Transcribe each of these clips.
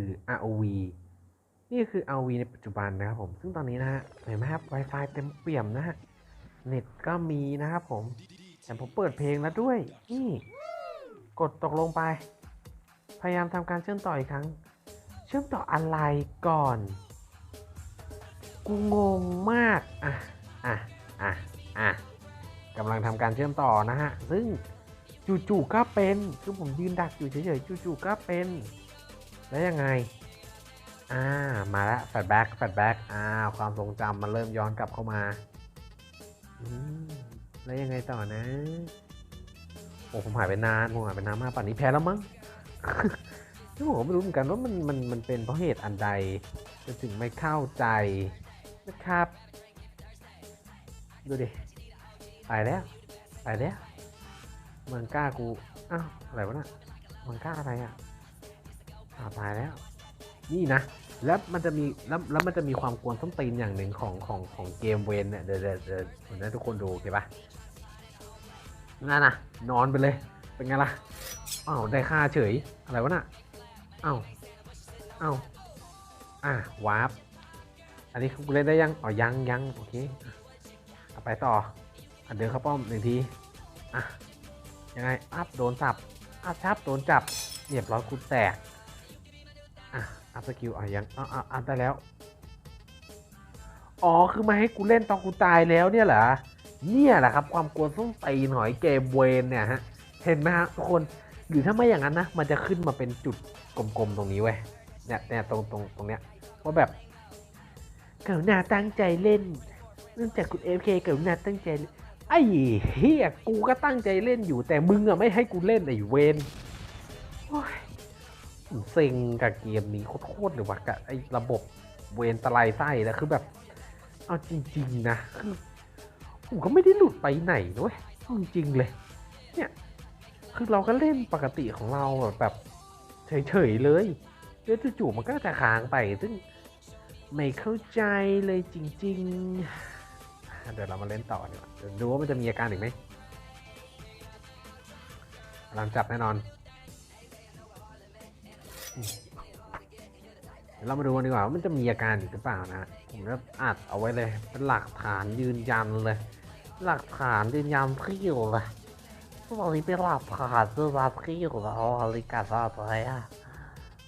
คือ ROV นี่คือ ROV ในปัจจุบันนะครับผม ซึ่งตอนนี้นะฮะ เห็นไหมครับ Wi-Fi เต็มเปี่ยมนะฮะ เน็ตก็มีนะครับผม แต่ผมเปิดเพลงแล้วด้วย นี่ กดตกลงไป พยายามทำการเชื่อมต่ออีกครั้ง เชื่อมต่ออะไรก่อน กูงงมาก อะ อะ อะ อะกำลังทำการเชื่อมต่อนะฮะ ซึ่งจู่ๆก็เป็น คือผมยืนดักอยู่เฉยๆจู่ๆก็เป็น แล้วยังไง อ่า มาแล้วแฟลชแบ็กแฟลชแบ็กอ่า ความทรงจำมันเริ่มย้อนกลับเข้ามาอืมแล้วยังไงต่อนะ โอ้ผมหายไปนานผมหายไปนานมากป่านนี้แพ้แล้วมั้งที่ผมก็ไม่รู้เหมือนกันว่ามันมันมันเป็นเพราะเหตุอันใดจะถึงไม่เข้าใจนะครับ ดูดิไปแล้วไปแล้วเมืองก้ากู อ้าว อะไรวะน่ะเมืองก้าอะไรอะ ตายแล้ว นี่นะ แล้วมันจะมีแล้วแล้วมันจะมีความกวนส้นตีนอย่างหนึ่งของของของเกมเวนเนี่ยเดี๋ยวเดี๋ยวเดี๋ยวให้ทุกคนดูโอเคปะนั่นนะนอนไปเลย เป็นไงล่ะอ้าวได้ค่าเฉยอะไรวะน่ะอ้าวอ้าวอะวาร์ปอันนี้กูเล่นได้ยังอ๋อยังยังโอเคเอาไปต่ออันเดินเข้าป้อมหนึ่งทีอะยังไงอัพโดนจับอัพชับโดนจับเรียบร้อยกูแตก อะอัพสกิลอะยังอะอะอัพได้แล้ว อ๋อคือมาให้กูเล่นตอนกูตายแล้วเนี่ยเหรอเนี่ยแหละครับ ความกวนส้นตีนหอยเกมเวนเนี่ยฮะเห็นไหมฮะทุกคนหรือถ้าไม่อย่างนั้นนะมันจะขึ้นมาเป็นจุดกลมๆตรงนี้เว้ยเนี่ยเนี่ยตรงตรงตรงเนี้ยว่าแบบกรุณาตั้งใจเล่นเนื่องจากคุณเอฟเคกรุณาตั้งใจไอ้เฮียกูก็ตั้งใจเล่นอยู่แต่มึงอะไม่ให้กูเล่นไอ้เวนโอ้ย เซ็งกับเกมนี้โคตรๆเลยว่ะกับไอ้ระบบเวนตะไลไส้แล้วคือแบบ เอาจริง ๆ นะคือผมก็ไม่ได้หลุดไปไหนด้วยจริงๆเลย เนี่ย คือเราก็เล่นปกติของเราแบบเฉยๆเลยแล้วจู่ๆมันก็จะค้างไป ซึ่งไม่เข้าใจเลยจริง ๆ เดี๋ยวเรามาเล่นต่อดีกว่าเดี๋ยวดูว่ามันจะมีอาการอีกไหมกำลังจับแน่นอน เรามาดูกันดีกว่ามันจะมีอาการอีกหรือเปล่านะผมจะอัดเอาไว้เลย เป็นหลักฐานยืนยันเลย หลักฐานยืนยันเที่ยู่เลยตอนนี้เป็นหลักฐานเรื่องรับที่ยู่แล้วอะไรกันอะไรอะ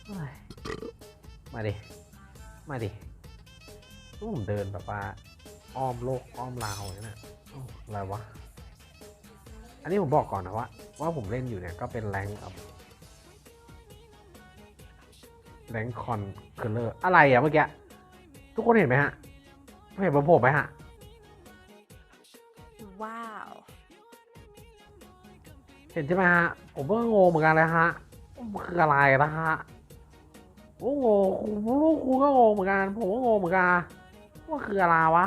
เฮ้ยมาดิ มาดิผมเดินแบบว่าอ้อมโลกอ้อมลาวอย่างนั้นนะอ้าวอะไรวะ อันนี้ผมบอกก่อนนะว่าว่าผมเล่นอยู่เนี่ยก็เป็นแรง แรงคอนเคอร์เลอร์อะไรอะเมื่อกี้ ทุกคนเห็นไหมฮะ เห็นผมไหมฮะ Wow. เห็นใช่ไหมฮะ ผมก็งงเหมือนกันเลยฮะมันคืออะไรนะฮะผมก็งงคุณลูกคุณก็งงเหมือนกัน ผมก็งงเหมือนกันว่าคืออะไรวะ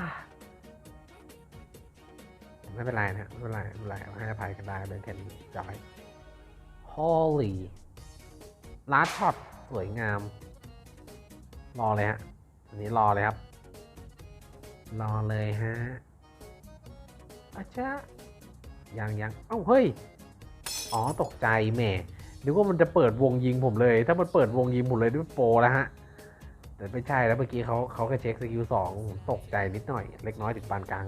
ไม่เป็นไรนะไม่เป็นไรไม่เป็นไรให้อภัยกันได้เป็นแค่นี้จอย Holy ลาดช็อต สวยงาม รอเลยฮะ อันนี้รอเลยครับ รอเลยฮะอาชะยังยังเอ้าเฮ้ย อ๋อตกใจแหมนึกว่ามันจะเปิดวงยิงผมเลย ถ้ามันเปิดวงยิงผมเลยด้วยโปรแล้วฮะ แต่ไม่ใช่แล้วเมื่อกี้เขาเขาแค่เช็คสกิลสองตกใจนิดหน่อย เล็กน้อยถึงปานกลาง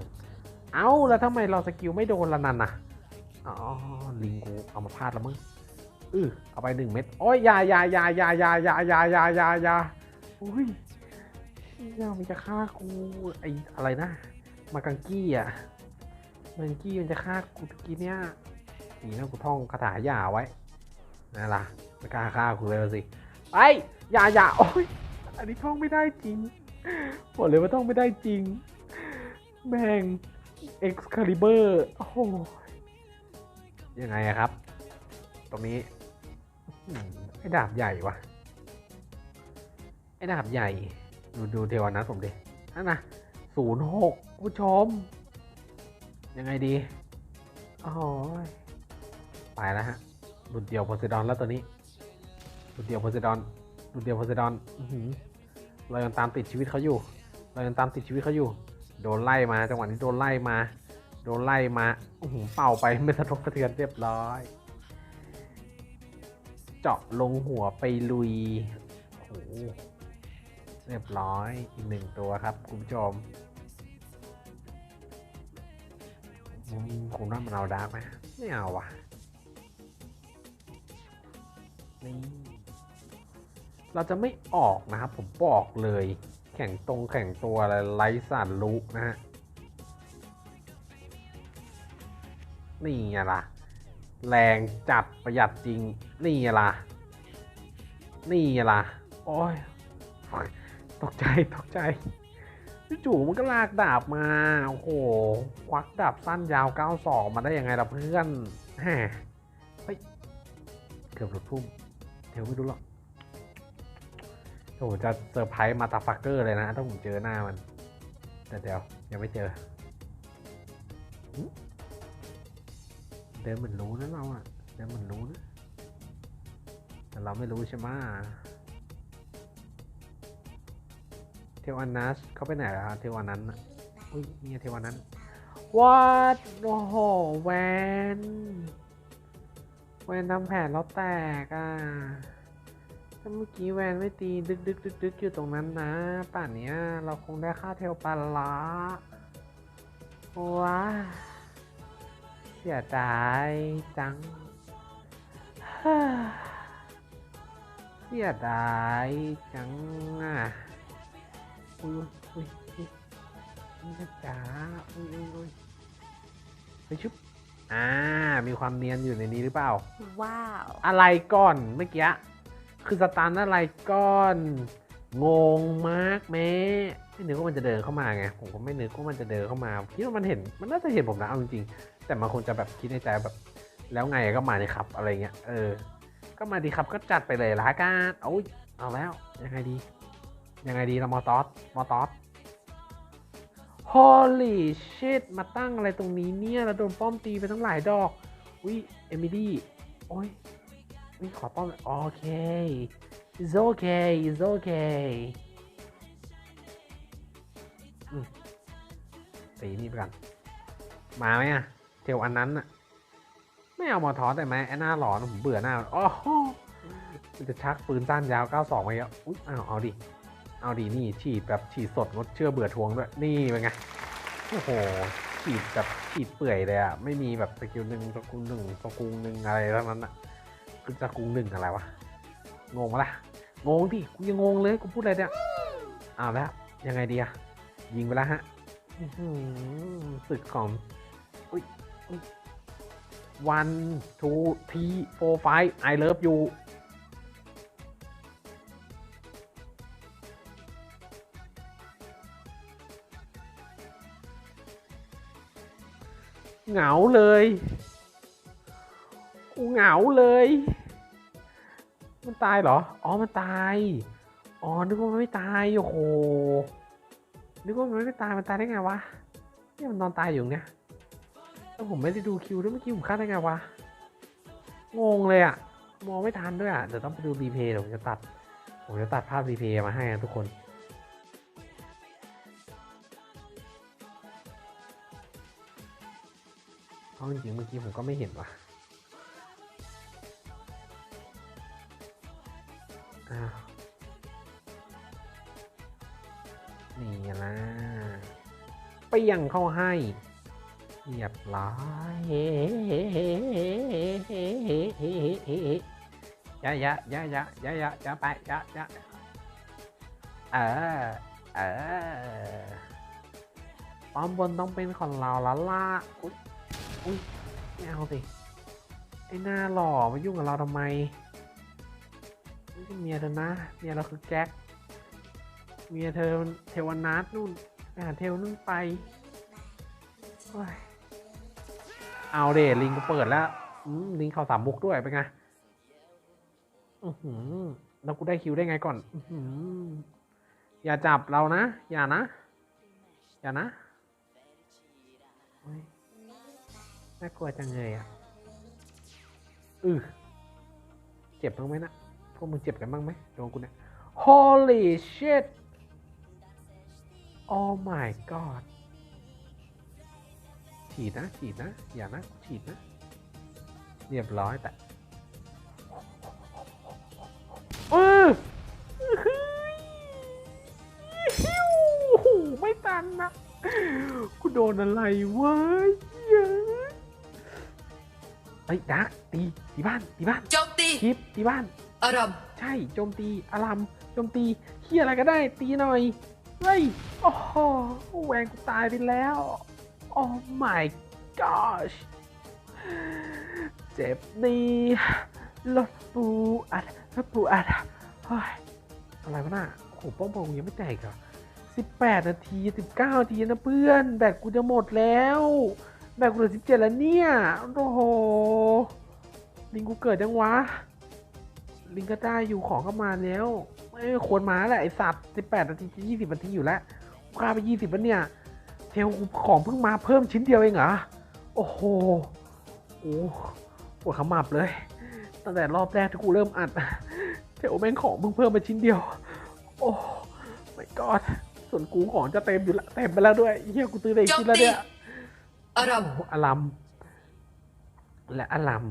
เอ้าแล้วทำไมเราสกิลไม่โดนละนันนะอ๋อลิงกูเอามาพลาดแล้วมึง เออเอาไปหนึ่งเม็ดโอ้ยยายายายายายายายายายาอุ้ยเชี่ยมันจะฆ่ากูไออะไรนะ มากังกี้อะมังกี้มันจะฆ่ากูตะกี้เนี้ยนี่นะกูท่องคาถาหยาไว้นั่นล่ะไม่กล้าฆ่ากูเลยสิไปอยายาโอ้ยอันนี้ท่องไม่ได้จริงบอกเลยว่าท่องไม่ได้จริงแม่ง Excalibur โอ้โหยังไงอะครับ ตรงนี้ ไอ้ดาบใหญ่วะไอ้ดาบใหญ่ ดูดูเทวานะผมดินั่นนะศูนย์หกผู้ชม ยังไงดีโอ้ยไปแล้วฮะหลุดเดียวโพไซดอนแล้วตัวนี้หลุดเดียวโพไซดอนหลุดเดียวโพไซดอนอเรายังตามติดชีวิตเขาอยู่ เรายังตามติดชีวิตเขาอยู่ โดนไล่มาจังหวะนี้โดนไล่มา โดนไล่มาอื้อหือเป่าไปไม่สะทกสะเทือนเรียบร้อย เจาะลงหัวไปลุยโอ้โหเรียบร้อยอีกหนึ่งตัวครับ คุณผู้ชมคุณว่ามันเอาดาร์กไหมไม่เอาว่ะนี่เราจะไม่ออกนะครับ ผมบอกเลย แข่งตรงแข่งตัวอะไรไร้สารลุนะฮะนี่ไงล่ะ แรงจัดประหยัดจริง นี่ล่ะ นี่ล่ะ โอ้ย ตกใจ ตกใจจู่ๆมันก็ลากดาบมา โอ้โห ควักดาบสั้นยาว 92 มาได้ยังไงล่ะเพื่อนแหมเฮ้ย เกือบหลุดพุ่ม เดี๋ยวไม่รู้หรอกโอ้โหจะเซอร์ไพรส์มาตาฟักเกอร์เลยนะ ถ้าผมเจอหน้ามัน แต่เดี๋ยว ยังไม่เจอ ดินเหมือนรู้นะเราอะเดินเหมือนรู้นะแต่เราไม่รู้ใช่ไหมเทวานัสเขาไปไหนแล้วครับเทวานั้นอุ้ยนี่เทวานั้นวัดโอ้โหแวนแวนทำแผนแล้วแตกอะถ้าเมื่อกี้แวนไม่ตีดึกดึกดึกดึกอยู่ตรงนั้นนะ ป่านเนี้ยเราคงได้ค่าเทวปลาละว้า สียดายจัง เสียดายจังอะอุ้ยอุ้ยอุ้ยนี่นะจ๋าอุ้ยอุ้ยอุ้ยไปชุบอ่า มีความเนียนอยู่ในนี้หรือเปล่า ว้าว อะไรก่อนเมื่อกี้ คือสตาร์ทอะไรก่อน งงมากแม่ไม่นึกว่ามันจะเดินเข้ามาไงผมก็ไม่นึกว่ามันจะเดินเข้ามาคิดว่ามันเห็นมันน่าจะเห็นผมนะเอาจริงๆแต่มันคงจะแบบคิดในใจแบบ แล้วไงก็มาดิครับอะไรเงี้ยเออ ก็มาดีครับก็จัดไปเลยละกันโอ้ยเอาแล้วยังไงดี ยังไงดีเรามอตอสมอตอส Holy shit มาตั้งอะไรตรงนี้เนี่ยแล้วโดนป้อมตีไปทั้งหลายดอกวิเอมิลี่โอ้ยวิขอป้อมโอเค it's okay it's okay อืมตีนี่ไปกันมาไหมอะเทลอันนั้นอะไม่เอามอทอสได้ไหมไอ้หน้าหลอนผมเบื่อหน้าโอ้โหมันจะชักปืนสั้นยาว 92ไปอะอุ๊ยอ้าวเอาดิ เอาดิ นี่ฉีดแบบฉีดสดงดเชื่อเบื่อทวงด้วย นี่เป็นไง โอ้โห ฉีดแบบฉีดเปื่อยเลยอะไม่มีแบบสกิลหนึ่งสกุลหนึ่งสกุลหนึ่งอะไรทั้งนั้นอะคือสกุลหนึ่งอะไรวะ งงปะล่ะ งงดิกูยังงงเลยกูพูดอะไรเนี่ยเอาแล้วยังไงดีอะยิงไปแล้วฮะอื้อหือศึกของอุ้ยอุ้ย one two three four five I love you เหงาเลย กูเหงาเลย มันตายเหรอ อ๋อ มันตาย อ๋อ นึกว่ามันไม่ตาย โอ้โห นึกว่ามันไม่ตาย มันตายได้ไงวะ เนี่ยมันนอนตายอยู่เนี่ยแล้วผมไม่ได้ดูคิวด้วยเมื่อกี้ผมฆ่าได้ไงวะ งงเลยอะมองไม่ทันด้วยอะเดี๋ยวต้องไปดูรีเพย์เดี๋ยวผมจะตัด ผมจะตัดภาพรีเพย์มาให้นะทุกคนเพราะจริงเมื่อกี้ผมก็ไม่เห็นว่ะ นี่นะเปียงเข้าให้เรียบร้อยยะยะยะยะยะยะยะไปยะยะเออเออป้อมบนต้องเป็นของเราล้วล่ะอุ๊ยอุ้ยไม่เอาสิไอ้หน้าหล่อมายุ่งกับเราทำไมไม่ใช่เมียเธอนะเมียเราคือแจ็ค เมียเธอเทวนาทนู่นไปหาเทวนู่นไปอเอาเดลิงก็เปิดแล้วลิงเขาสามมุกด้วยเป็นไงอือหือแล้วกูได้คิวได้ไงก่อนอือหืออย่าจับเรานะ อย่านะ อย่านะน่ากลัวจังเลยอะอือเจ็บบ้างไหมนะ พวกมึงเจ็บกันบ้างไหมโดนกูเนี่ย Holy shit โอ้ my god ฉีดนะ ฉีดนะ อย่านะ ฉีดนะ เรียบร้อยแต่เออไม่ตันนะกูโดนอะไรวะเยอะไอ้ดักตีตีบ้านตีบ้านโจมตีคลิปตีบ้านอารมใช่โจมตีอารมโจมตีเฮียอะไรก็ได้ ตีหน่อย เฮ้ย โอ้โหแหวงกูตายไปแล้ว โอ้ my gosh เจ็บนี่รถปูอัดรถปูอัดเฮ้ยอะไรวะน่ะโอ้โหป้องปองยังไม่แตกเหรอ18นาที19นาทีนะเพื่อน แบตกูจะหมดแล้ว แบตกูเหลือ17แล้วเนี่ย โอ้โห ลิงกูเกิดยังวะ ลิงก็ได้อยู่ของก็มาแล้ว ไม่ควรมาแหละไอสัตว์18นาทีจะ20นาทีอยู่แล้วกูฆ่าไป20แล้วเนี่ย เทลกูของเพิ่งมาเพิ่มชิ้นเดียวเองเหรอ โอ้โหโอ้ปวดขมับเลย ตั้งแต่รอบแรกที่กูเริ่มอัด เทลแม่งของเพิ่งเพิ่มมาชิ้นเดียว โอ้ไม่กอดส่วนกูของจะเต็มอยู่ละเต็มไปแล้วด้วยเฮียกูตื้อได้อีกชิ้นแล้วเนี่ยอารมโอ้โหอลัมและอลัม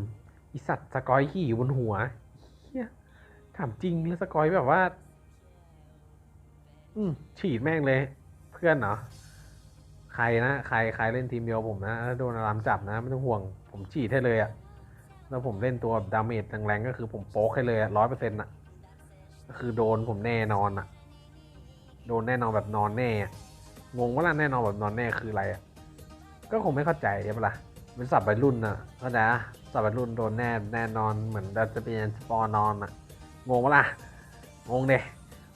อีสัตว์สกอยขี่อยู่บนหัวเฮีย ถามจริงแล้วสกอยแบบว่า อืมฉีดแม่งเลย เพื่อนเนาะใครนะใครใครเล่นทีมเดียวผมนะโดนอลัมจับนะไม่ต้องห่วง ผมฉีดให้เลยอะแล้วผมเล่นตัวดาเมจแรงๆก็คือผมโป๊กให้เลยร้อยเปอร์เซ็นต์อะก็คือโดนผมแน่นอนอะโดนแน่นอนแบบนอนแน่งงว่าล่ะแน่นอนแบบนอนแน่คืออะไรอะก็คงไม่เข้าใจใช่ปะล่ะเป็นสับวัยรุ่นน่ะเข้าใจนะสับวัยรุ่นโดนแน่แน่นอนเหมือนเราจะเป็นสปอนอนอะ งงปะล่ะ งงเดย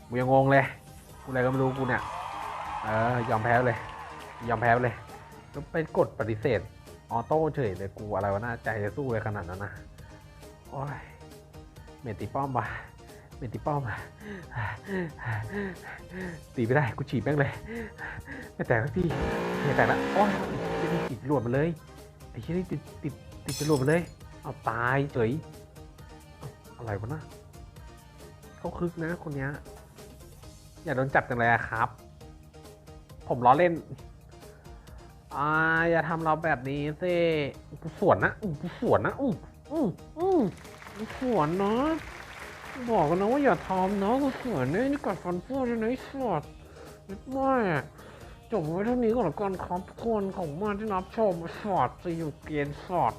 กูยังงงเลยกูอะไรก็ไม่รู้กูเนี่ย เออยอมแพ้เลย ยอมแพ้เลยก็ไปกดปฏิเสธออโต้เฉยเลยกูอะไรวะน่าใจจะสู้เลยขนาดนั้นนะโอ้ยเมติป้อมปะเมติป้อมอะตีไม่ได้กูฉีบแม่งเลย ไม่แตกสักทีไม่แตกละโอ้ยไอ้นี่ติดรวดมาเลยไอ้เชี่ยนี่ติดติดติดจรวดมาเลย เอาตายเฉยอาอะไรวะนะ เขาคึกนะคนเนี้ย อย่าโดนจับจังเลยอะครับ ผมล้อเล่น อ่า อย่าทำเราแบบนี้สิกูสวนนะอู้กูสวนนะอู้อู้อู้กูสวนเนาะบอกกันนะว่าอย่าทำเนาะกูสวนเนี่ยนี่กัดฟันพูดเลยนะไอ้สอดนิดว่าจบไว้เท่านี้ก่อนละกันครับทุกคนของมากที่รับชมสอดจะอยู่เกณฑ์สอด